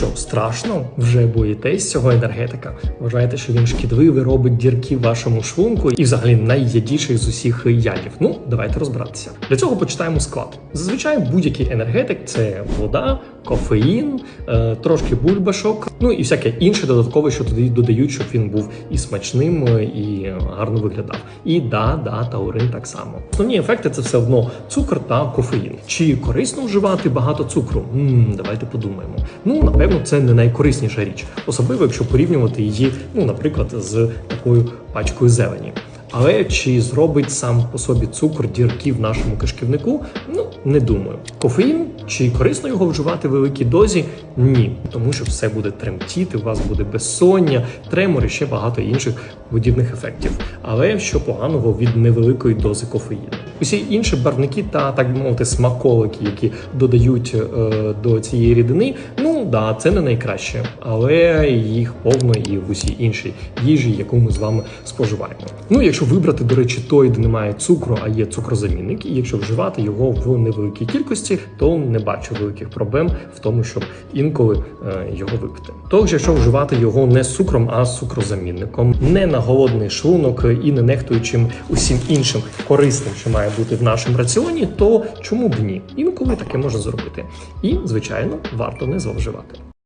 Що страшно, вже боїтесь цього енергетика? Вважаєте, що він шкідливий, робить дірки в вашому шлунку і взагалі найядіший з усіх ядів? Ну, давайте розбиратися. Для цього почитаємо склад. Зазвичай будь-який енергетик це вода, кофеїн, е, трошки бульбашок, ну і всяке інше додаткове, що туди додають, щоб він був і смачним, е, і гарно виглядав. І да, да, таурин так само. Основні ефекти це все одно цукор та кофеїн. Чи корисно вживати багато цукру? м давайте подумаємо. Ну, напевно, це не найкорисніша річ, особливо якщо порівнювати її, ну, наприклад, з такою пачкою зелені. Але чи зробить сам по собі цукор дірки в нашому кишківнику? Ну не думаю. Кофеїн чи корисно його вживати в великій дозі? Ні, тому що все буде тремтіти, у вас буде безсоння, тремор і ще багато інших подібних ефектів. Але що поганого від невеликої дози кофеїну? Усі інші барвники та так би мовити смаколики, які додають е, до цієї рідини, ну да, це не найкраще, але їх повно і в усій іншій їжі, яку ми з вами споживаємо. Ну, якщо вибрати, до речі, той, де немає цукру, а є цукрозамінник, і якщо вживати його в невеликій кількості, то не бачу великих проблем в тому, щоб інколи е, його випити. Тож, якщо вживати його не з цукром, а з цукрозамінником, не на голодний шлунок і не нехтуючим усім іншим корисним, що має бути в нашому раціоні, то чому б ні? Інколи таке можна зробити. І, звичайно, варто не зловживати.